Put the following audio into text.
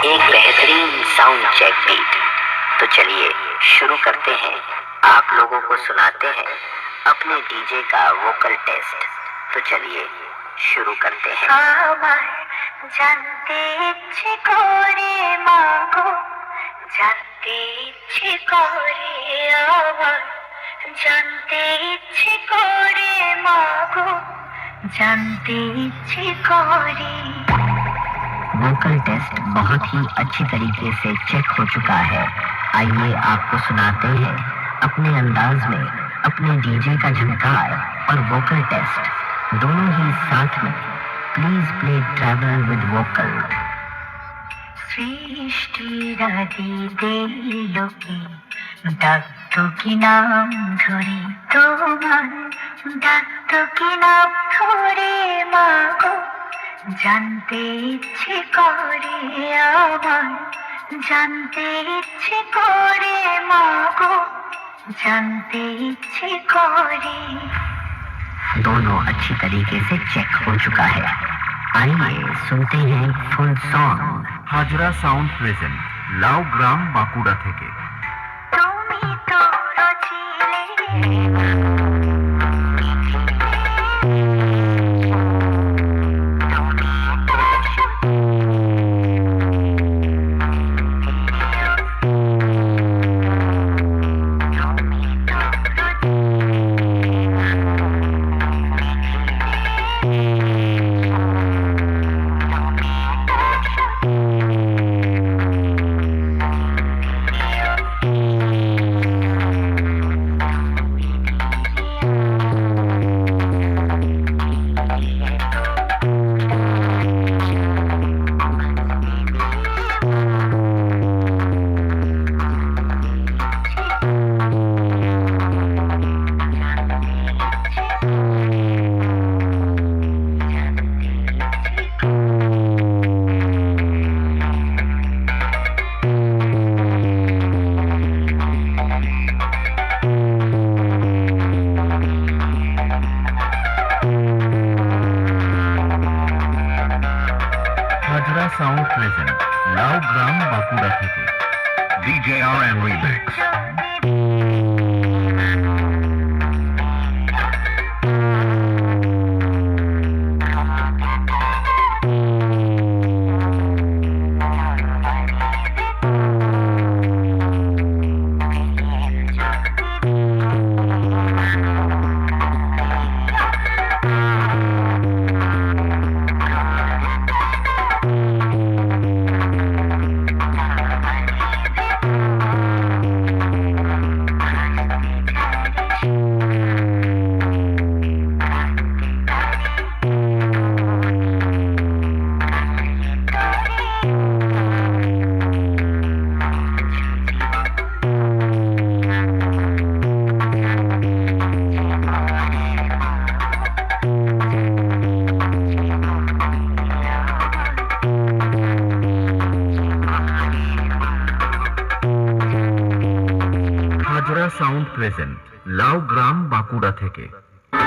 एक बेहतरीन sound check beat तो चलिए शुरू करते हैं आप लोगों को सुनाते हैं अपने डीजे का वोकल टेस्ट तो चलिए शुरू करते हैं আমার জানতে ইচ্ছে করে মাগো জানতে ইচ্ছে করে আমার জানতে ইচ্ছে করে মাগো জানতে ইচ্ছে করে वोकल टेस्ट बहुत ही अच्छी तरीके से चेक हो चुका है आइए आपको सुनाते हैं अपने अंदाज में अपने डीजे का झनकार और वोकल टेस्ट दोनों ही साथ में please play travel with vocal সৃষ্টির আদিতে লোকে ডাকত কি নাম ধরে তোমার ডাকত কি নাম ধরে মাগো জানতে ইচ্ছে করে আমার জানতে ইচ্ছে করে মাগো জানতে ইচ্ছে করে दोनों अच्छी तरीके से चेक हो चुका है आइए सुनते हैं full song Hazra sound present Lau গ্রাম বাঁকুড়া থেকে তুমি তো রচিলে সাউন্ড প্রেজেন্ট লাউ গ্রাম বাঁকুড়া থেকে ডিজে আর এন রিমিক্স Sound present লাউ গ্রাম বাঁকুড়া থেকে।